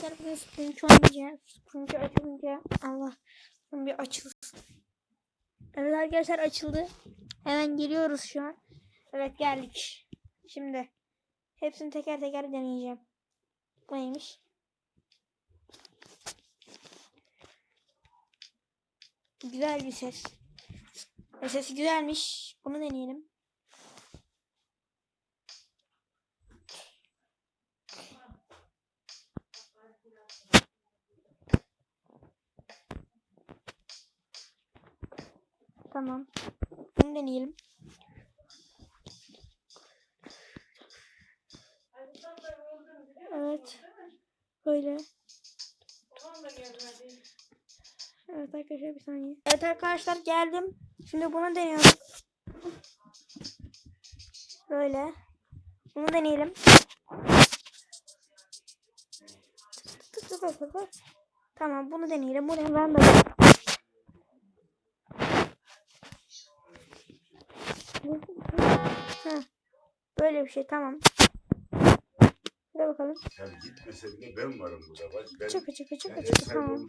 arkadaşlar bugün Spring oynayacağız. Spring açılınca Allah bir açılsın. Evet arkadaşlar açıldı. Hemen geliyoruz şu an. Evet geldik. Şimdi hepsini teker teker deneyeceğim. Bu neymiş? Güzel bir ses. E, sesi güzelmiş. Bunu deneyelim. Tamam. Bunu deneyelim. Evet. Böyle. Evet arkadaşlar bir saniye. Evet arkadaşlar geldim. Şimdi bunu deniyorum. Böyle. Bunu deneyelim. Tamam bunu deneyelim. Bunu ben de Heh. Böyle bir şey tamam. Şuraya bakalım. Sen gitmese bile ben varım burada. Bak ben çıkı ben ev çıkı sahibi tamam.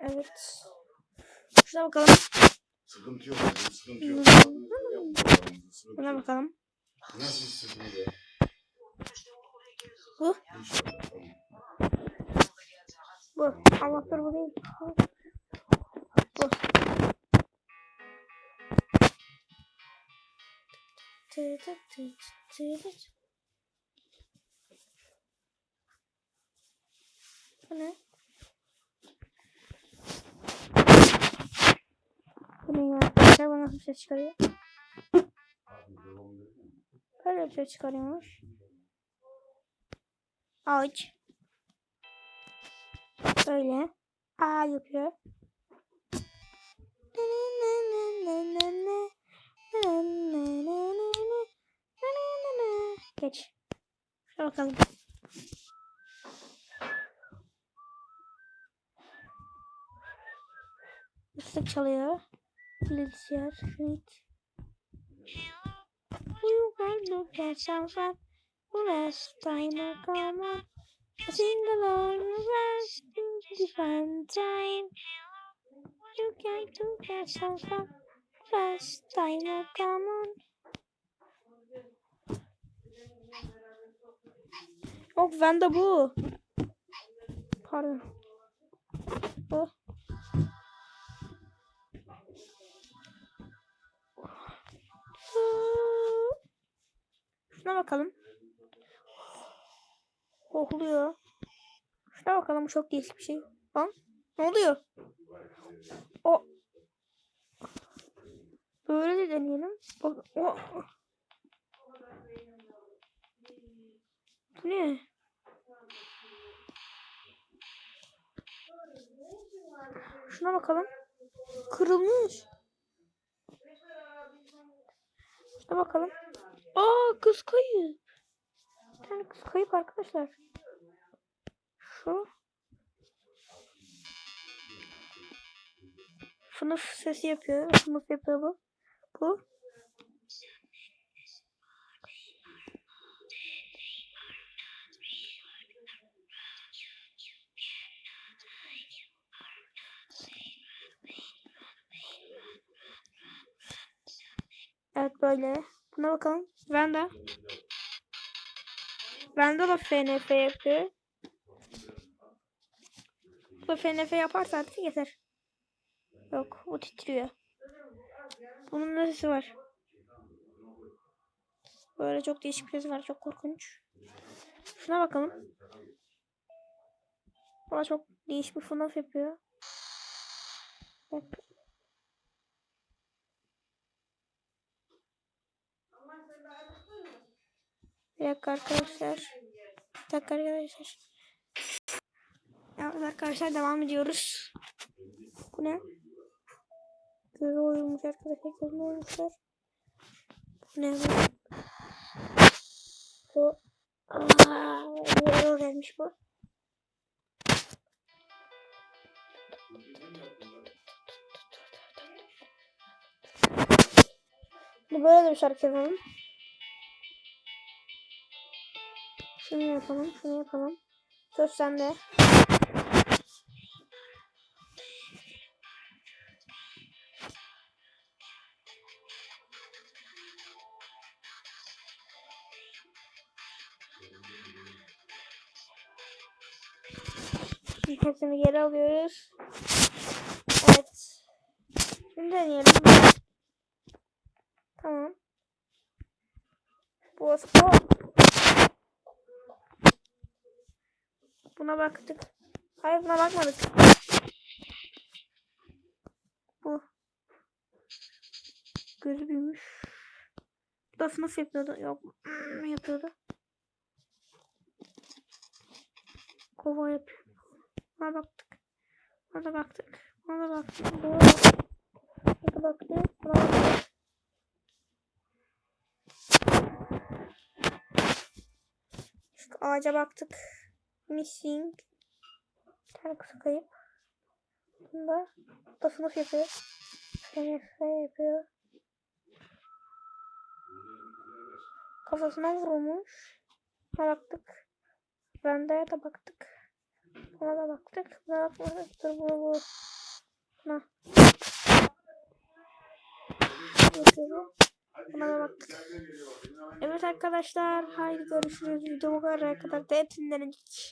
Evet. Şuraya bakalım. Sıkıntı yok. Sıkıntı yok. Hmm. Buna bakalım. Nasıl sıkıntı? Bu. Bu. Allah dur bu değil. Bu. Bu. Ne? Bu ne ya? Arkadaşlar bu nasıl bir ses çıkarıyor? Böyle bir ses çıkarıyormuş. Ağaç. Böyle. A yapıyor. Geç. Şuna bakalım. Islık çalıyor. Bilgisayar. Evet. You can look at something. Last time I come on. I sing along the rest to different time. You can look at something. Last time I come on. Yok bende bu. Pardon. Bu. Şuna bakalım. Kokluyor. Şuna bakalım çok değişik bir şey. Lan ne oluyor? O. Böyle de deneyelim. Bak o. Bu ne? Şuna bakalım. Kırılmış. Şuna bakalım. Aa kız kayıp. Bir tane kız kayıp arkadaşlar. Şu. Fınıf sesi yapıyor. Fınıf yapıyor bu. Bu. Evet böyle. Buna bakalım. Vanda. Vanda da FNF yapıyor. Bu FNF yaparsa artık yeter. Yok o titriyor. Bunun da sesi var. Böyle çok değişik bir sesi var. Çok korkunç. Şuna bakalım. Bu da çok değişik bir FNAF yapıyor. Dakika arkadaşlar. Bir dakika arkadaşlar. Evet arkadaşlar devam ediyoruz. Bu ne? Gözü oyulmuş arkadaşlar. Gözü oyulmuşlar. Bu ne bu? Bu. Gelmiş bu. Şimdi böyle bir şarkı yapalım. Şunu yapalım, şunu yapalım. Söz sende. Hepsini geri alıyoruz. Evet. Şimdi deneyelim. Tamam. Bu o. Buna baktık. Hayır buna bakmadık. Bu. Gözü büyümüş. Nasıl nasıl yapıyordu? Yok. Hmm, yapıyordu. Kova yapıyor. Buna baktık. Buna da baktık. Buna da baktık. Buna da baktık. Buna da baktık. Buna da baktık. Ağaca baktık. Missing. Tane kısa kayıp. Bunda da sınıf yapıyor. Sınıf yapıyor. Kafasına vurulmuş. Buna baktık. Rendeye de baktık. Buna da baktık. Buna bakmadık. Dur bu bu. Buna. Buna da baktık. Evet arkadaşlar. Haydi görüşürüz. Video bu kadar kadar. Hepsinden hiç.